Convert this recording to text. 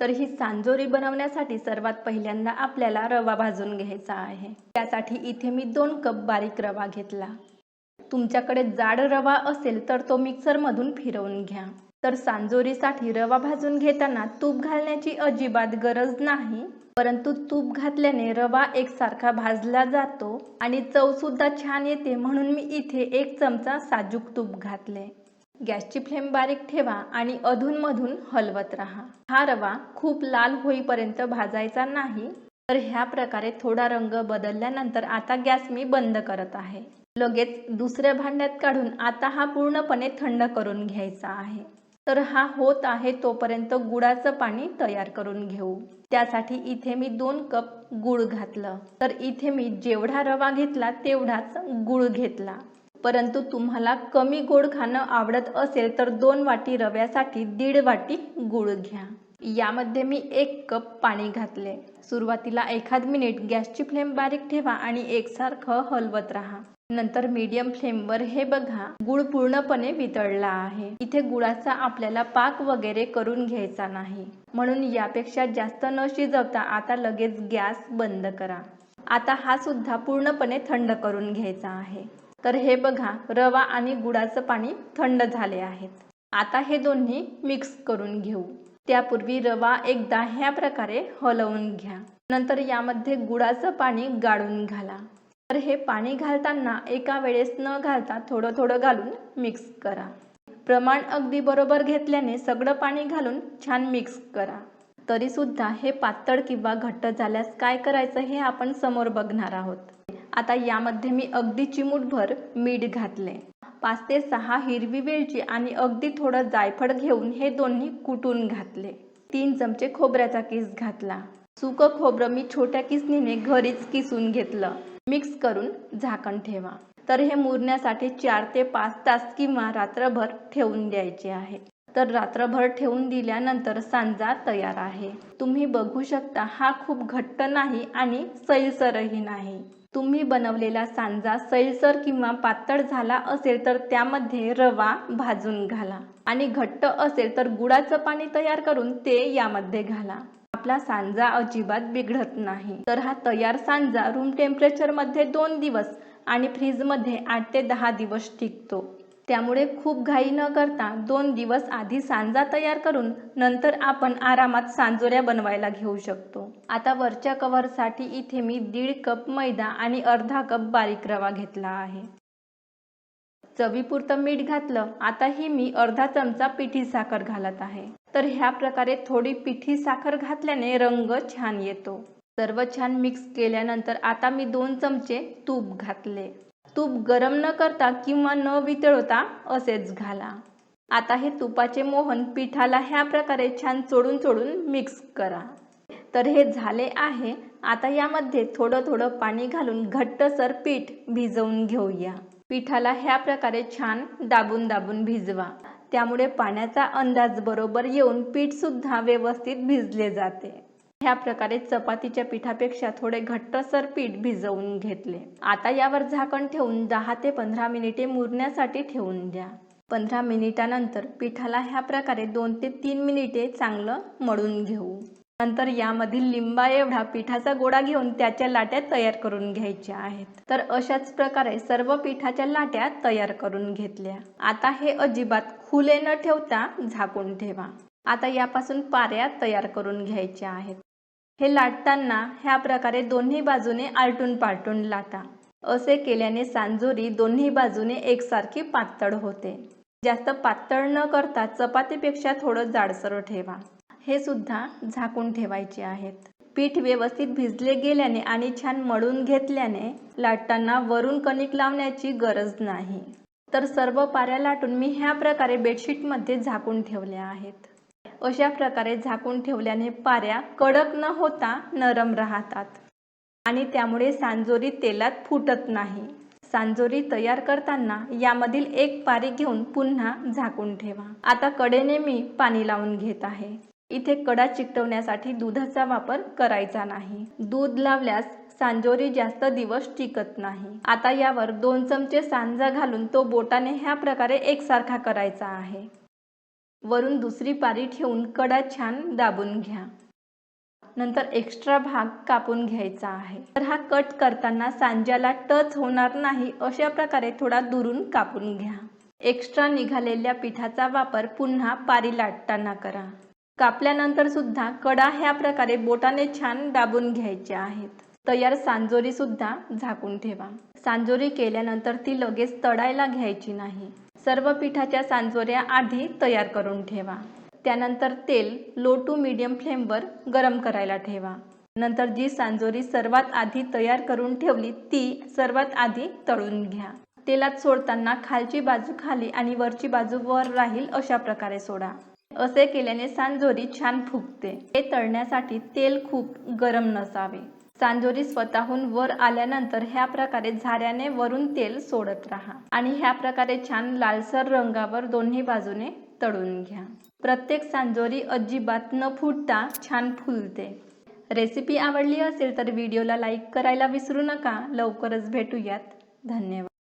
तर ही सांजोरी बनवण्यासाठी सर्वात पहिल्यांदा आपल्याला रवा भाजून घ्यायचा आहे. त्यासाठी इथे मी दोन कप बारीक रवा घेतला. तुमच्याकडे जाड रवा असेल तर तो मिक्सरमधून फिरवून घ्या. तर सांजोरीसाठी रवा भाजून घेताना तूप घालण्याची अजिबात गरज नाही. परंतु तूप घातल्याने रवा एकसारखा भाजला जातो आणि चव सुद्धा छान येते म्हणून मी इथे एक चमचा साजूक तूप घातले. गॅसची फ्लेम बारीक ठेवा आणि अधूनमधून हलवत राहा. हा रवा खूप लाल होईपर्यंत भाजायचा नाही तर ह्या प्रकारे थोडा रंग बदलल्यानंतर आता गॅस मी बंद करत आहे. लगेच दुसऱ्या भांड्यात काढून आता हा पूर्णपणे थंड करून घ्यायचा आहे. तर हा होत आहे तोपर्यंत गुळाचं पाणी तयार करून घेऊ. त्यासाठी इथे मी दोन कप गुळ घातलं. तर इथे मी जेवढा रवा घेतला तेवढाच गुळ घेतला. परंतु तुम्हाला कमी गोड खाणं आवडत असेल तर दोन वाटी रव्यासाठी दीड वाटी गुळ घ्या. यामध्ये मी एक कप पाणी घातले. सुरुवातीला एखाद मिनिट गॅसची फ्लेम बारीक ठेवा आणि एकसारखं हलवत राहा. नंतर मीडियम फ्लेमवर हे बघा गुळ पूर्णपणे वितळला आहे. इथे गुळाचा आपल्याला पाक वगैरे करून घ्यायचा नाही. म्हणून यापेक्षा जास्त न शिजवता आता लगेच गॅस बंद करा. आता हा सुद्धा पूर्णपणे थंड करून घ्यायचा आहे. तर हे बघा रवा आणि गुळाचं पाणी थंड झाले आहेत. आता हे दोन्ही मिक्स करून घेऊ. त्यापूर्वी रवा एकदा ह्या प्रकारे हलवून घ्या. नंतर यामध्ये गुळाचं पाणी गाळून घाला. तर हे पाणी घालताना एका वेळेस न घालता थोडं थोडं घालून मिक्स करा. प्रमाण अगदी बरोबर घेतल्याने सगळं पाणी घालून छान मिक्स करा. तरीसुद्धा हे पातळ किंवा घट्ट झाल्यास काय करायचं हे आपण समोर बघणार आहोत. आता यामध्ये मी अगदी चिमूटभर मीठ घातले पाच ते सहा हिरवी वेलची आणि अगदी थोडं जायफळ घेऊन हे दोन्ही कुटून घातले. तीन चमचे खोबऱ्याचा किस घातला. सुकं खोबरं मी छोट्या किसणीने घरीच किसून घेतलं. मिक्स करून झाकण ठेवा. तर हे मुरण्यासाठी चार ते पाच तास किंवा रात्रभर ठेवून द्यायचे आहे. तर रात्रभर ठेवून दिल्यानंतर सांजा तयार आहे. तुम्ही बघू शकता हा खूप घट्ट नाही आणि सैलसरही नाही. तुम्ही बनवलेला सांजा सैलसर किंवा पातळ झाला असेल तर त्यामध्ये रवा भाजून घाला. आणि घट्ट असेल तर गुळाचं पाणी तयार करून ते यामध्ये घाला. आपला सांजा अजिबात बिघडत नाही. तर हा तयार सांजा रूम टेम्परेचरमध्ये दोन दिवस आणि फ्रीजमध्ये आठ ते दहा दिवस टिकतो. त्यामुळे खूप घाई न करता दोन दिवस आधी सांजा तयार करून नंतर आपण आरामात सांजोऱ्या बनवायला घेऊ शकतो. आता वरच्या कव्हरसाठी इथे मी दीड कप मैदा आणि अर्धा कप बारीक रवा घेतला आहे. चवीपुरतं मीठ घातलं आता ही मी अर्धा चमचा पिठी साखर घालत आहे. तर ह्या प्रकारे थोडी पिठी साखर घातल्याने रंग छान येतो. सर्व छान मिक्स केल्यानंतर आता मी दोन चमचे तूप घातले. तूप गरम न करता किंवा न वितळवता असेच घाला. आता हे तुपाचे मोहन पिठाला ह्या प्रकारे छान चोडून चोडून मिक्स करा. तर हे झाले आहे. आता यामध्ये थोडं थोडं पाणी घालून घट्टसर पीठ भिजवून घेऊया. पिठाला ह्या प्रकारे छान दाबून दाबून भिजवा. त्यामुळे पाण्याचा अंदाज बरोबर येऊन पीठ सुद्धा व्यवस्थित भिजले जाते. ह्या प्रकारे चपातीच्या पिठापेक्षा थोडे घट्टसर पीठ भिजवून घेतले. आता यावर झाकण ठेवून दहा ते पंधरा मिनिटे मुरण्यासाठी ठेवून द्या. पंधरा मिनिटानंतर पिठाला ह्या प्रकारे दोन ते तीन मिनिटे चांगलं मळून घेऊ. नंतर यामधील लिंबा एवढा पिठाचा गोळा घेऊन त्याच्या लाट्या तयार करून घ्यायच्या आहेत. तर अशाच प्रकारे सर्व पिठाच्या लाट्या तयार करून घेतल्या. आता हे अजिबात खुले न ठेवता झाकून ठेवा. आता यापासून पाऱ्या तयार करून घ्यायच्या आहेत. हे लाटताना ह्या प्रकारे दोन्ही बाजूने आलटून पालटून लाटा. असे केल्याने सांजोरी दोन्ही बाजूने एकसारखी पातळ होते. जास्त पातळ न करता चपातीपेक्षा थोडं जाडसर ठेवा. हे सुद्धा झाकून ठेवायचे आहेत. पीठ व्यवस्थित भिजले गेल्याने आणि छान मळून घेतल्याने लाटताना वरून कणिक लावण्याची गरज नाही. तर सर्व पाऱ्या लाटून मी ह्या प्रकारे बेडशीटमध्ये झाकून ठेवल्या आहेत. अशा प्रकारे झाकून ठेवल्याने पाऱ्या कडक न होता नरम राहतात. आणि त्यामुळे सांजोरी तेलात फुटत नाही. सांजोरी तयार करताना यामधील एक पारी घेऊन पुन्हा झाकून ठेवा. आता कडेने मी पाणी लावून घेत आहे. इथे कडा चिकटवण्यासाठी दुधाचा वापर करायचा नाही. दूध लावल्यास सांजोरी जास्त दिवस टिकत नाही. आता यावर दोन चमचे सांजा घालून तो बोटाने ह्या प्रकारे एकसारखा करायचा आहे. वरून दुसरी पारी ठेवून कडा छान दाबून घ्या. नंतर एक्स्ट्रा भाग कापून घ्यायचा आहे. तर हा कट करताना सांज्याला टच होणार नाही अशा प्रकारे थोडा दुरून कापून घ्या. एक्स्ट्रा निघालेल्या पिठाचा वापर पुन्हा पारी लाटताना करा. कापल्यानंतर सुद्धा कडा ह्या प्रकारे बोटाने छान दाबून घ्यायच्या आहेत. तयार सांजोरी सुद्धा झाकून ठेवा. सांजोरी केल्यानंतर ती लगेच तळायला घ्यायची नाही. सर्व पिठाच्या सांजोऱ्या आधी तयार करून ठेवा. त्यानंतर तेल लो टू मीडियम फ्लेमवर गरम करायला ठेवा. नंतर जी सांजोरी सर्वात आधी तयार करून ठेवली ती सर्वात आधी तळून घ्या. तेलात सोडताना खालची बाजू खाली आणि वरची बाजू वर राहील अशा प्रकारे सोडा. असे केल्याने सांजोरी छान फुगते. हे तळण्यासाठी तेल खूप गरम नसावे. सांजोरी स्वतःहून वर आल्यानंतर ह्या प्रकारे झाऱ्याने वरून तेल सोडत राहा. आणि ह्या प्रकारे छान लालसर रंगावर दोन्ही बाजूने तळून घ्या. प्रत्येक सांजोरी अजिबात न फुटता छान फुलते. रेसिपी आवडली असेल तर व्हिडिओला लाईक करायला विसरू नका. लवकरच भेटूयात. धन्यवाद.